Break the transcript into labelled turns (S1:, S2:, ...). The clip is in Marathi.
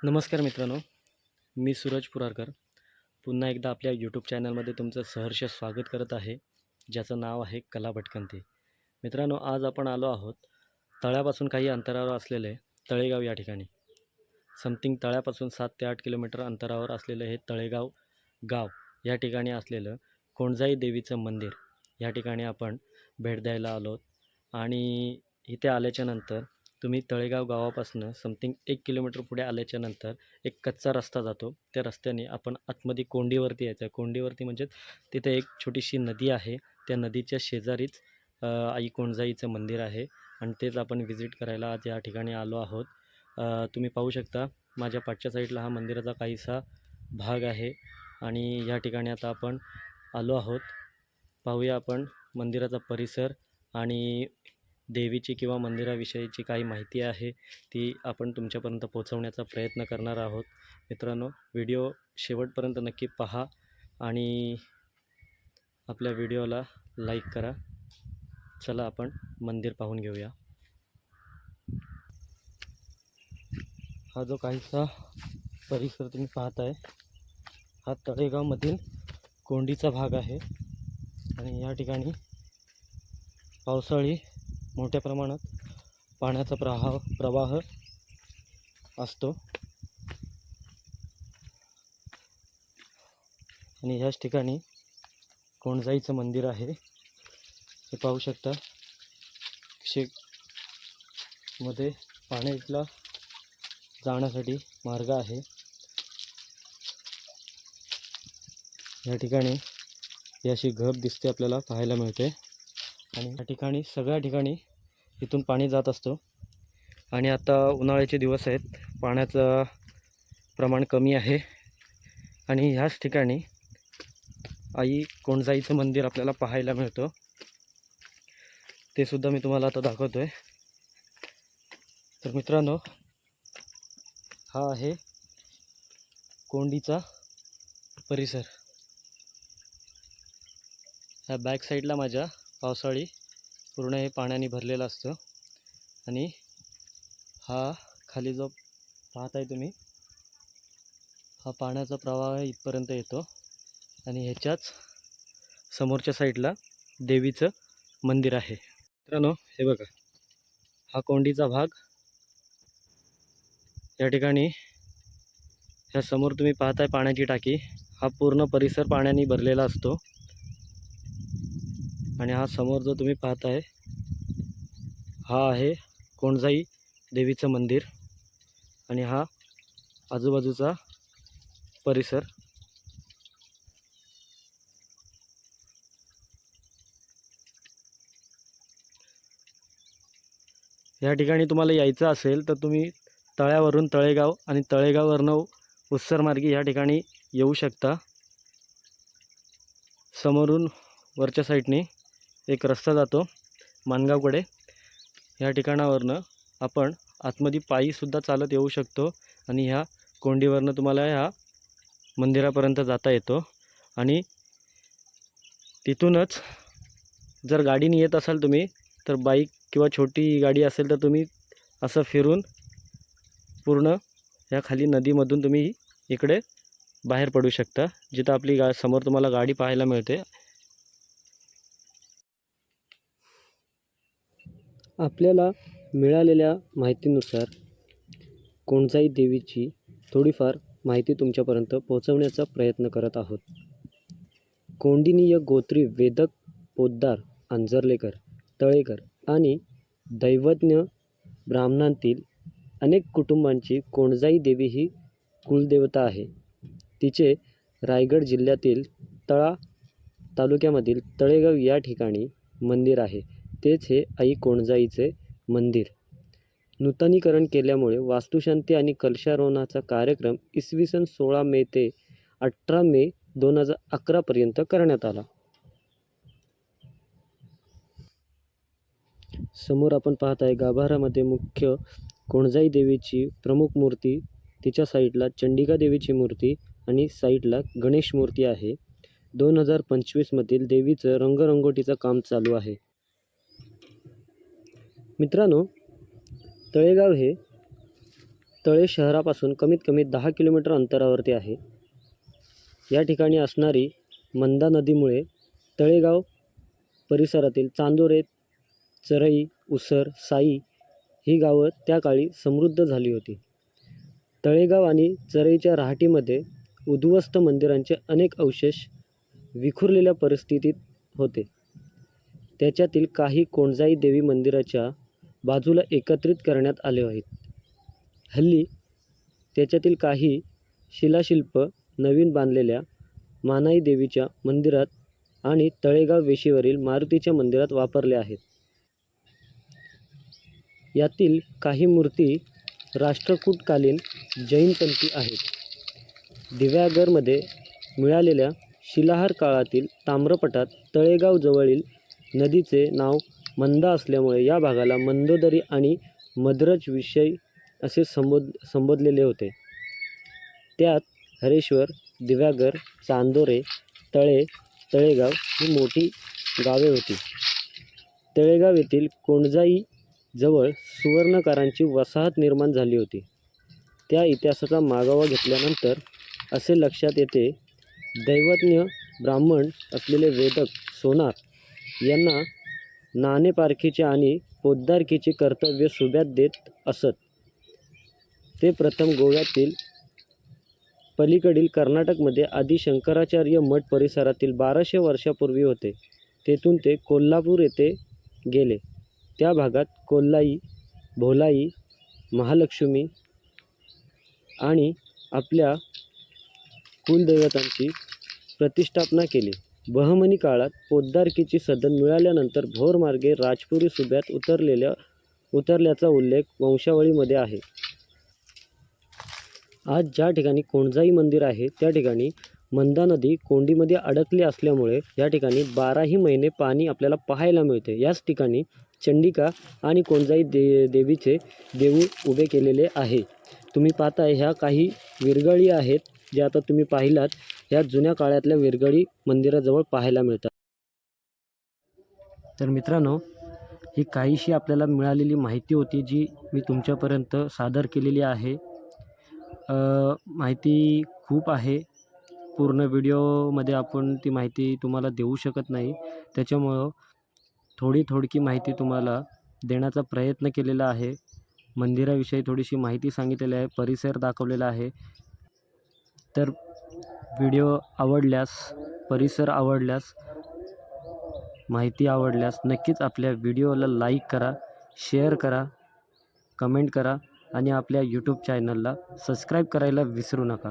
S1: नमस्कार मित्रांनो मी सूरज पुरारकर. पुन्हा एकदा आपल्या यूट्यूब चॅनलमध्ये तुमचं सहर्ष स्वागत करत आहे ज्याचं नाव आहे कला भटकंती. मित्रांनो आज आपण आलो आहोत तळ्यापासून काही अंतरावर असलेले तळेगाव या ठिकाणी. समथिंग तळ्यापासून सात ते आठ किलोमीटर अंतरावर असलेलं हे तळेगाव गाव या ठिकाणी असलेलं कोणजाई देवीचं मंदिर या ठिकाणी आपण भेट द्यायला आलो आणि इथे आल्याच्यानंतर तुम्ही तळेगाव गावापासून समथिंग एक किलोमीटर पुढे आल्याच्यानंतर एक कच्चा रस्ता जातो. त्या रस्त्याने आपण आतमध्ये कोंडीवरती यायचं. कोंडीवरती म्हणजे तिथे एक छोटीशी नदी आहे. त्या नदीच्या शेजारीच आई कोणजाईचं मंदिर आहे आणि तेच आपण व्हिजिट करायला आज या ठिकाणी आलो आहोत. तुम्ही पाहू शकता माझ्या पाठच्या साईडला हा मंदिराचा काहीसा भाग आहे आणि या ठिकाणी आता आपण आलो आहोत. पाहूया आपण मंदिराचा परिसर आणि देवीची किंवा मंदिराविषयीची काही माहिती आहे ती आपण तुमच्यापर्यंत पोहोचवण्याचा प्रयत्न करणार आहोत. मित्रांनो व्हिडिओ शेवटपर्यंत नक्की पहा आणि आपल्या व्हिडिओला लाईक करा. चला आपण मंदिर पाहून घेऊया. हा जो काहीसा परिसर तुम्ही पाहत आहे हा तळेगावमधील कोंडीचा भाग आहे. आणि या ठिकाणी पावसाळी मोठ्या प्रमाणात पाण्याचा प्रवाह प्रवाह असतो. आणि ह्याच ठिकाणी कोणजाईचं मंदिर आहे हे पाहू शकता. शे मध्ये पाण्याला जाण्यासाठी मार्ग आहे. या ठिकाणी ही अशी घब दिसते आपल्याला पाहायला मिळते. आणि या ठिकाणी सगळ्या ठिकाणी इथून पाणी जात असतो. आणि आता उन्हाळ्याचे दिवस आहेत. पाण्याचं प्रमाण कमी आहे. आणि ह्याच ठिकाणी आई कोंडजाईचं मंदिर आपल्याला पाहायला मिळतं. ते सुद्धा मी तुम्हाला आता दाखवतो आहे तर मित्रांनो हा आहे कोंडीचा परिसर. ह्या बॅक साईडला माझ्या पावसाळी पूर्ण हे पाण्याने भरलेलं असतं. आणि हा खाली जो पाहताय तुम्ही हा पाण्याचा प्रवाह इथपर्यंत येतो. आणि ह्याच्याच समोरच्या साईडला देवीचं मंदिर आहे. मित्रांनो हे बघा. हा कोंडीचा भाग. या ठिकाणी ह्या समोर तुम्ही पाहताय पाण्याची टाकी. हा पूर्ण परिसर पाण्याने भरलेला असतो. आणि हा समोर जो तुम्ही पाहताय हा आहे कोणजाई देवीचं मंदिर. आणि हा आजूबाजूचा परिसर. या ठिकाणी तुम्हाला यायचं असेल तर तुम्ही तळ्यावरून तळेगाव आणि तळेगाववरनं उत्सरमार्गी या ठिकाणी येऊ शकता. समोरून वरच्या साईडने एक रस्ता जातो मानगावकडे. ह्या ठिकाणावरनं आपण आतमध्ये पायीसुद्धा चालत येऊ शकतो आणि ह्या कोंडीवरनं तुम्हाला ह्या मंदिरापर्यंत जाता येतो. आणि तिथूनच जर गाडीने येत असाल तुम्ही तर बाईक किंवा छोटी गाडी असेल तर तुम्ही असं फिरून पूर्ण ह्या खाली नदीमधून तुम्ही इकडे बाहेर पडू शकता जिथं आपली गा समोर तुम्हाला गाडी पाहायला मिळते. आपल्याला मिळालेल्या माहितीनुसार कोणजाई देवीची थोडीफार माहिती तुमच्यापर्यंत पोहोचवण्याचा प्रयत्न करत आहोत. कोंडिनीय गोत्री वेदक पोद्दार आंजर्लेकर तळेकर आणि दैवज्ञ ब्राह्मणांतील अनेक कुटुंबांची कोणजाई देवी ही कुलदेवता आहे. तिचे रायगड जिल्ह्यातील तळा तालुक्यामधील तळेगाव या ठिकाणी मंदिर आहे. तेच हे आई कोणजाईचे मंदिर. नूतनीकरण केल्यामुळे वास्तुशांती आणि कलशारोहणाचा कार्यक्रम इसवी सन सोळा मे ते अठरा मे दोन हजार अकरापर्यंत करण्यात आला. समोर आपण पाहत आहे गाभाऱ्यामध्ये मुख्य कोणजाई देवीची प्रमुख मूर्ती तिच्या साईडला चंडिका देवीची मूर्ती आणि साईडला गणेश मूर्ती आहे. दोन हजार पंचवीसमधील देवीचं रंगरंगोटीचं काम चालू आहे. मित्रांनो तळेगाव हे तळे शहरापासून कमीत कमी दहा किलोमीटर अंतरावरती आहे. या ठिकाणी असणारी मंदा नदीमुळे तळेगाव परिसरातील चांदोरे चरई उसर साई ही गावं त्या काळी समृद्ध झाली होती. तळेगाव आणि चरईच्या राहटीमध्ये उद्ध्वस्त मंदिरांचे अनेक अवशेष विखुरलेल्या परिस्थितीत होते. त्याच्यातील काही कोणजाई देवी मंदिराच्या बाजूला एकत्रित करण्यात आले आहेत. हल्ली त्याच्यातील काही शिलाशिल्प नवीन बांधलेल्या मानाई देवीच्या मंदिरात आणि तळेगाव वेशीवरील मारुतीच्या मंदिरात वापरले आहेत. यातील काही मूर्ती राष्ट्रकूटकालीन जैनपंथी आहेत. दिव्यागरमध्ये मिळालेल्या शिलाहार काळातील ताम्रपटात तळेगावजवळील नदीचे नाव मंदा असल्यामुळे या भागाला मंदोदरी आणि मद्रज विषय असे संबोध संबोधलेले होते. त्यात हरेश्वर दिव्यागर चांदोरे तळे तळेगाव ही मोठी गावे होती. तळेगाव येथील कोंडजाई जवळ सुवर्णकारांची वसाहत निर्माण झाली होती. त्या इतिहासाचा मागोवा घेतल्यानंतर असे लक्षात येते दैवज्ञ ब्राह्मण असलेले वेदक सोनार यांना नाणेपारखीचे आणि पोद्दारखीचे कर्तव्य सुब्यात देत असत. ते प्रथम गोव्यातील पलीकडील कर्नाटकमध्ये आधी शंकराचार्य मठ परिसरातील बाराशे वर्षापूर्वी होते. तेथून ते कोल्हापूर येथे गेले. त्या भागात कोल्हाई भोलाई महालक्ष्मी आणि आपल्या कुलदैवतांची प्रतिष्ठापना केली. बहमनी काळात पोद्दारकीची सदन मिळाल्यानंतर भोरमार्गे राजपुरी सुब्यात उतरलेल्या उतरल्याचा उल्लेख वंशावळीमध्ये आहे. आज ज्या ठिकाणी कोणजाई मंदिर आहे त्या ठिकाणी मंदा नदी कोंडीमध्ये अडकली असल्यामुळे या ठिकाणी बाराही महिने पाणी आपल्याला पाहायला मिळते. याच ठिकाणी चंडिका आणि कोणजाई दे देवीचे देऊळ उभे केलेले आहे. तुम्ही पाहताय ह्या काही विरगळी आहेत जे आता तुम्ही पाहिलात. ह्या जुन्या काळातल्या विरगळी मंदिराजवळ पाहायला मिळतात. तर मित्रांनो ही काहीशी आपल्याला मिळालेली माहिती होती जी मी तुमच्यापर्यंत सादर केलेली आहे. माहिती खूप आहे. पूर्ण व्हिडिओमध्ये आपण ती माहिती तुम्हाला देऊ शकत नाही. त्याच्यामुळं थोडी थोडकी माहिती तुम्हाला देण्याचा प्रयत्न केलेला आहे. मंदिराविषयी थोडीशी माहिती सांगितलेली आहे परिसर दाखवलेला आहे. तर व्हिडिओ आवडल्यास परिसर आवडल्यास माहिती आवडल्यास नक्कीच आपल्या व्हिडिओला लाईक करा शेअर करा कमेंट करा आणि आपल्या यूट्यूब चॅनलला सबस्क्राईब करायला विसरू नका.